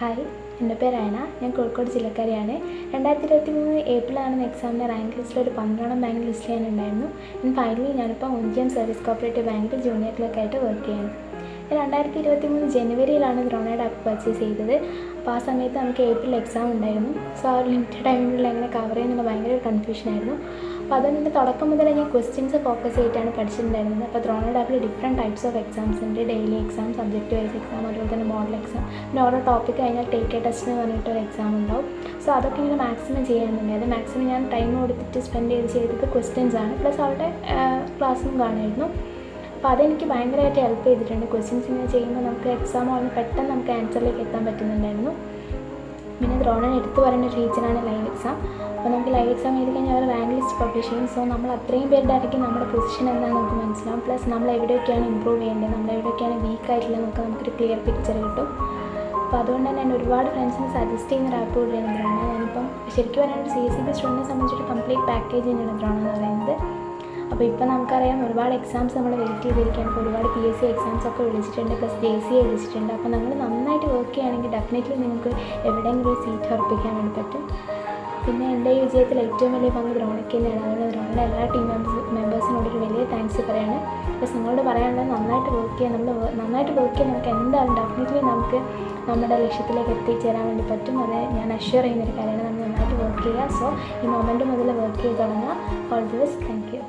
Hi എന്റെ പേര് അയന. ഞാൻ കോഴിക്കോട് ജില്ലക്കാരിയാണ്. രണ്ടായിരത്തി ഇരുപത്തി മൂന്ന് ഏപ്രിലാണ് എക്സാമിന്റെ റാങ്ക് ലിസ്റ്റിൽ ഒരു പന്ത്രണ്ടാം ബാങ്ക് ലിസ്റ്റ് ചെയ്യാനുണ്ടായിരുന്നു. ഞാൻ ഫൈനലി ഞാനിപ്പോൾ ഒഞ്ചിയം സർവീസ് കോപ്പറേറ്റീവ് ബാങ്കിൽ ജൂനിയർ ക്ലർക്കായിട്ട് വർക്ക് ചെയ്യുന്നു. രണ്ടായിരത്തി ഇരുപത്തി മൂന്ന് ജനുവരിയിലാണ് ദ്രോണയുടെ ആപ്പ് പർച്ചേസ് ചെയ്തത്. അപ്പോൾ ആ സമയത്ത് നമുക്ക് ഏപ്രിൽ എക്സാം ഉണ്ടായിരുന്നു. സോ ആ ലിമിറ്റഡ് ടൈമിൽ എങ്ങനെ കവർ ചെയ്യുന്നുള്ള ഭയങ്കര കൺഫ്യൂഷനായിരുന്നു അപ്പോൾ അതുകൊണ്ട് തുടക്കം മുതൽ ഞാൻ ക്വസ്റ്റ്യൻസ് ഫോക്കസ് ചെയ്തിട്ടാണ് പഠിച്ചിട്ടുണ്ടായിരുന്നത്. അപ്പോൾ ദ്രോണയുടെ ആപ്പിൽ ഡിഫറെന്റ് ടൈപ്സ് ഓഫ് എക്സാംസ് ഉണ്ട്. Daily exam subject wise exam അതുപോലെ തന്നെ മോഡൽ എക്സാം പിന്നെ ഓരോ ടോപ്പിക് കഴിഞ്ഞാൽ ടേക്ക് എ ടെസ്റ്റ് എന്ന് പറഞ്ഞിട്ട് ഒരു എക്സാം ഉണ്ടാവും. സോ അതൊക്കെ ഇങ്ങനെ മാക്സിമം ചെയ്യാനുണ്ട് അത് മാക്സിമം ഞാൻ ടൈം കൊടുത്തിട്ട് സ്പെൻഡ് ചെയ്ത് ചെയ്തത് ക്വസ്റ്റ്യൻസ് ആണ്. പ്ലസ് അവിടെ ക്ലാസ്സും കാണുമായിരുന്നു. അപ്പോൾ അതെനിക്ക് ഭയങ്കരമായിട്ട് ഹെൽപ്പ് ചെയ്തിട്ടുണ്ട്. ക്വസ്റ്റ്യൻസ് ഇങ്ങനെ ചെയ്യുമ്പോൾ നമുക്ക് എക്സാം ആവുമ്പോൾ പെട്ടെന്ന് നമുക്ക് ആൻസറിലേക്ക് എത്താൻ പറ്റുന്നുണ്ടായിരുന്നു. പിന്നെ ദ്രോണൻ എടുത്തു പറയുന്ന ഒരു ടീച്ചറാണ് ലൈവ് എക്സാം അപ്പോൾ നമുക്ക് ലൈവ് എക്സാം എഴുതി കഴിഞ്ഞാൽ അവർ റാങ്ക് ലിസ്റ്റ് പബ്ലിഷ് ചെയ്യും. സോ നമ്മൾ അത്രയും പേരുടെ ഇടയ്ക്ക് നമ്മുടെ പൊസിഷൻ എന്താണെന്ന് നമുക്ക് മനസ്സിലാവും. പ്ലസ് നമ്മൾ എവിടെയൊക്കെയാണ് ഇമ്പ്രൂവ് ചെയ്യേണ്ടത് നമ്മൾ എവിടെയൊക്കെയാണ് വീക്ക് ആയിട്ടുള്ളത് നമുക്ക് നമുക്കൊരു ക്ലിയർ പിക്ചർ കിട്ടും. അപ്പോൾ അതുകൊണ്ട് തന്നെ ഞാൻ ഒരുപാട് ഫ്രണ്ട്സിന് സജസ്റ്റ് ചെയ്യുന്ന ഒരു ആപ്പ് കൂടിയാണ് ദ്രോണ ഞാനിപ്പം ശരിക്കും പറഞ്ഞാൽ സി എസ് സി ബി സ്റ്റുഡന്റിനെ സംബന്ധിച്ചൊരു കംപ്ലീറ്റ് പാക്കേജ് തന്നെയാണ് ദ്രോണ എന്ന് പറയുന്നത്. അപ്പോൾ ഇപ്പോൾ നമുക്കറിയാം ഒരുപാട് എക്സാംസ് നമ്മൾ വെയിറ്റ് ചെയ്തിരിക്കുകയാണ്. അപ്പോൾ ഒരുപാട് പി എസ് സി എക്സാംസ് ഒക്കെ വിളിച്ചിട്ടുണ്ട്. പ്ലസ് ജെ സി വിളിച്ചിട്ടുണ്ട് അപ്പോൾ നമ്മൾ നന്നായിട്ട് വർക്ക് ചെയ്യുകയാണെങ്കിൽ ഡെഫിനറ്റ്ലി നിങ്ങൾക്ക് എവിടെയെങ്കിലും ഒരു സീറ്റ് ഉറപ്പിക്കാൻ വേണ്ടി പറ്റും. പിന്നെ എന്റെ ഈ വിജയത്തിൽ ഏറ്റവും വലിയ പങ്ക് ദ്രോണയ്ക്ക് തന്നെയാണ്. അതുകൊണ്ട് ദ്രോണയുടെ എല്ലാ ടീം മെമ്പേഴ്സ് മെമ്പേഴ്സിനോട് ഒരു വലിയ താങ്ക്സ് പറയാണ്. പ്ലസ് നിങ്ങളോട് പറയാനുള്ളത് നന്നായിട്ട് വർക്ക് ചെയ്യാൻ നമ്മൾ നന്നായിട്ട് വർക്ക് ചെയ്യാൻ നമുക്ക് എന്തായാലും ഡെഫിനറ്റ്ലി നമുക്ക് നമ്മുടെ ലക്ഷ്യത്തിലേക്ക് എത്തിച്ചേരാൻ വേണ്ടി പറ്റും. അത് ഞാൻ അഷ്യൂർ ചെയ്യുന്നൊരു കാര്യമാണ്. നമ്മൾ നന്നായിട്ട് വർക്ക് ചെയ്യുക. സോ ഈ മൊമെന്റ് മുതൽ വർക്ക് ചെയ്ത് തുടങ്ങുക all the best thank you